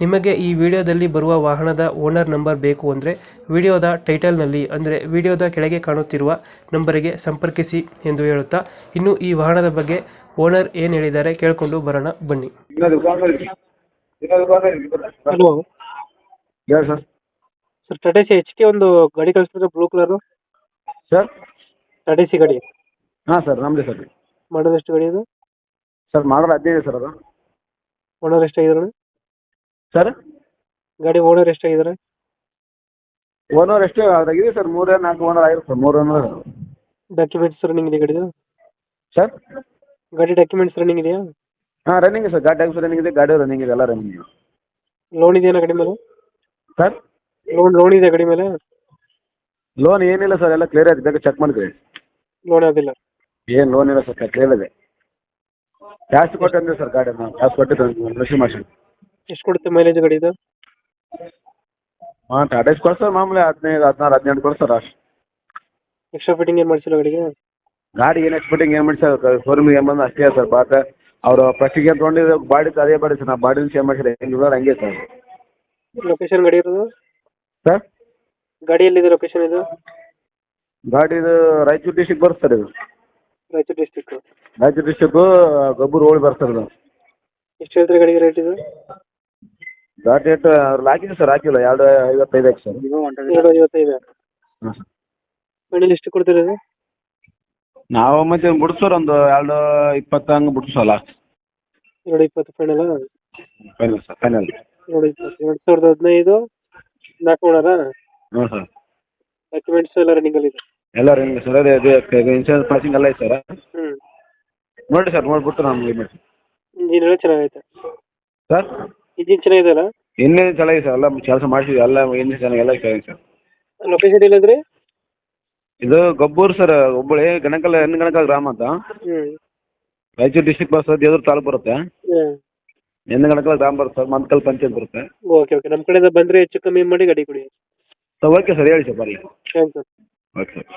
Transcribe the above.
ನಿಮಗೆ ಈ ವಿಡಿಯೋದಲ್ಲಿ ಬರುವ ವಾಹನದ ಓನರ್ ನಂಬರ್ ಬೇಕು ಅಂದರೆ ವಿಡಿಯೋದ ಟೈಟಲ್ನಲ್ಲಿ ಅಂದರೆ ವಿಡಿಯೋದ ಕೆಳಗೆ ಕಾಣುತ್ತಿರುವ ನಂಬರಿಗೆ ಸಂಪರ್ಕಿಸಿ ಎಂದು ಹೇಳುತ್ತಾ ಇನ್ನು ಈ ವಾಹನದ ಬಗ್ಗೆ ಓನರ್ ಏನು ಹೇಳಿದ್ದಾರೆ ಕೇಳಿಕೊಂಡು ಬರೋಣ ಬನ್ನಿ. ಹಲೋ ಹೇಳಿ sir. Sir Tata C H K ಒಂದು ಗಾಡಿ ಕಳಿಸ್ತಾರೆ blue colour sir? Tata C ಗಾಡಿ. ಹಾಂ ಸರ್ ನಮ್ಮದೇ ಸರ್. ಮಾಡೋದು ಎಷ್ಟು ಗಾಡಿ ಅದು? ಸರ್ ಮಾಡೋದು ಹದಿನೈದು ಸರ್ ಅದು. ಓನರ್ ಎಷ್ಟಾಗಿದ್ದಾರೆ ಸರ್? ಗಾಡಿ ಓನರ್ ಎಷ್ಟಾಗಿದ್ದಾರೆ? ಓನರ್ ಎಷ್ಟು ಅದಾಗಿದೆ ಸರ್ ಮೂರೇ ನಾಲ್ಕು ಓನರ್ ಆಗಿರುತ್ತೆ ಸರ್ ಮೂರು ಓನರ್ ಡಾಕ್ಯುಮೆಂಟ್ಸ್ ರನ್ನಿಂಗ್ ಇದೆ ಗಾಡಿದು? ಸರ್? ಗಾಡಿ ಡಾಕ್ಯುಮೆಂಟ್ಸ್ ರನ್ನಿಂಗ್ ಇದೆಯಾ? ಹಾಂ ರನ್ನಿಂಗ್ ಸರ್ ಗಾಡಿ ಟ್ಯಾಕ್ಸ್ ರನ್ನಿಂಗ್ ಇದೆ ಗಾಡಿ ರನ್ನಿಂಗ್ ಇದೆ ಎಲ್ಲ ರನ್ನಿಂಗ್ ಇದೆ. ಲೋನ್ ಇದೆಯಾ ಗಾಡಿ ಮೇಲೆ? ಸರ್? ಲೋನ್ ಲೋನ್ ಇದೆ ಗಾಡಿ ಮೇಲೆ? ಲೋನ್ ಏನಿಲ್ಲ ಸರ್ ಎಲ್ಲ ಕ್ಲಿಯರ್ ಆಗಿದೆ ಬೇಕಾದ್ರೆ ಚೆಕ್ ಮಾಡಿದ್ರಿ. ಲೋನ್ ಯಾವುದಿಲ್ಲ? ಏನು ಲೋನ್ ಇಲ್ಲ ಸರ್ ಕ್ಲಿಯರ್ ಇದೆ ಕ್ಯಾಶ್ ಕೊಟ್ಟು ಅಂದ್ರೆ ಸರ್ ಗಾಡಿ ಕ್ಯಾಶ್ ಕೊಟ್ಟು ರಿಸೀವ್ ಮಾಡಿ ಎಷ್ಟು ಕೊಡುತ್ತೆ ಮೈಲೇಜ್ ಗಾಡಿ ಇದು ಹಾಂ ಟಾಟಾ ಕೊಡಿ ಸರ್ ಮಾಮೂಲಿ ಹದಿನೈದು ಹದಿನಾರು ಹದಿನೆಂಟು ಕೊಡ್ತಾರೆ ಸರ್ ಅಷ್ಟು. ಎಕ್ಸ್ಟ್ರಾ ಫಿಟ್ಟಿಂಗ್ ಏನು ಮಾಡಿಸಿಲ್ಲ ಗಾಡಿಗೆ? ಗಾಡಿ ಏನು ಎಕ್ಸ್ಪೆಕ್ಟಿಂಗ್ ಏನು ಮಾಡಿ ಸರ್ ಶೋರೂಮ್ ಏನು ಬಂದು ಅಷ್ಟೇ ಸರ್ ಬಾಕ ಅವರು ಫಸ್ಟಿಗೆ ಏನು ತೊಗೊಂಡಿದ್ದು ಬಾಡಿ ಅದೇ ಬಾಡಿ ಸರ್ ನಾವು ಬಾಡಿನ ಚೇಂಜ್ ಮಾಡಿಸಿದ್ರೆ ಹೆಂಗೆ ಹಂಗೆ ಸರ್. ಲೊಕೇಶನ್ ಗಾಡಿ ಇರೋದು? ಸರ್? ಗಾಡಿ ಎಲ್ಲಿದೆ ಲೊಕೇಶನ್ ಇದು? ಗಾಡಿ ಇದು ರಾಯಚೂರು ಡಿಸ್ಟಿಕ್ ಬರುತ್ತೆ ಸರ್ ಇದು. ರಾಯಚೂರು ಡಿಸ್ಟಿಕ್ ರಾಯಚೂರು ಡಿಸ್ಟಿಕ್ಕು ಗೊಬ್ಬರ ಹೋಳಿ ಬರ್ತಾರೆ ಸರ್ ಇದು. ಎಷ್ಟು ಹೇಳ್ತೀರಿ ಗಾಡಿಗೆ ರೇಟ್ ಇದು? ಗಾಡಿ ಏಟ್ ಅವ್ರು ಹಾಕಿದ್ರು ಸರ್ ಹಾಕಿಲ್ಲ. ಎರಡು ಐವತ್ತೈದು ಆಯ್ತು ಸರ್ ಎರಡು ಐವತ್ತೈದು. ಹಾಂ ಸರ್ ಫೈನಲ್ ಎಷ್ಟು ಕೊಡ್ತೀರಿ ಇದು ನಾವು ಮತ್ತೆ ಬಿಡ್ತು ಸರ್ ಒಂದು ಎರಡು ಇಪ್ಪತ್ತು ಹಂಗ ಬಿಡ್ತು ಸರ್ ಲಾಸ್ಟ್ ಎರಡು ಇಪ್ಪತ್ತು ಫೈನಲ್ ಫೈನಲ್ ಸರ್ ಫೈನಲ್ ಎರಡು ಇಪ್ಪತ್ತು ಎರಡು ಸಾವಿರದ ಹದಿನೈದು. ನಾಲ್ಕು ಹ್ಞೂ ಸರ್ ಡಾಕ್ಯುಮೆಂಟ್ಸ್ ಎಲ್ಲ ರನ್ನಿಂಗ್ ಅಲ್ಲಿ ಇದೆ. ಎಲ್ಲ ರಿಂಗ್ ಸರ್ ಅದೇ ಅದೇ ಇನ್ಶೂರೆನ್ಸ್ ಪಾಸಿಂಗ್ ಎಲ್ಲ ಐತೆ ಸರ್ ಹ್ಞೂ ನೋಡಿ ಸರ್ ನೋಡ್ಬಿಟ್ಟು ನಮ್ಗೆ ಇದು ಇಂಜಿನ್ ಎಲ್ಲ ಚೆನ್ನಾಗೈತೆ. ಸರ್ ಇಂಜಿನ್ ಚೆನ್ನಾಗಿದೆಯಲ್ಲ ಇನ್ನೇನು ಚೆನ್ನಾಗಿದೆ ಸರ್ ಎಲ್ಲ ಕೆಲಸ ಮಾಡಿಸಿದ್ವಿ ಎಲ್ಲ ಇನ್ನೂ ಚೆನ್ನಾಗಿ ಎಲ್ಲ ಚೆನ್ನಾಗಿದೆ ಸರ್ ಲೊಕೇಶನ್ ಇಲ್ಲಂದ್ರೆ ಇದು ಗೊಬ್ಬೂರು ಸರ್ ಹುಬ್ಬಳ್ಳಿ ಗಣಕಲ್ ಹೆಣ್ಣು ಗಣಕಲ್ ಗ್ರಾಮ ಅಂತ. ಹ್ಞೂ ರಾಯಚೂರು ಡಿಸ್ಟಿಕ್ ಬರ್ತದೆ ದೇವ್ರ ತಾಲೂಕು ಬರುತ್ತೆ. ಹ್ಞೂ ಹೆಣ್ಣು ಗಣಕಲ್ ಗ್ರಾಮ ಬರುತ್ತೆ ಸರ್ ಮಂತ್ಕಲ್ ಪಂಚಾಯತ್ ಬರುತ್ತೆ. ಓಕೆ ಓಕೆ ನಮ್ಮ ಕಡೆಯಿಂದ ಬಂದರೆ ಹೆಚ್ಚು ಕಮ್ಮಿ ಮಾಡಿ ಗಾಡಿ ಕೊಡಿ. ಸರ್ ಓಕೆ ಸರ್ ಹೇಳಿ ಸರ್ ಬರಲಿ ಥ್ಯಾಂಕ್ಸ್ ಓಕೆ ಸರ್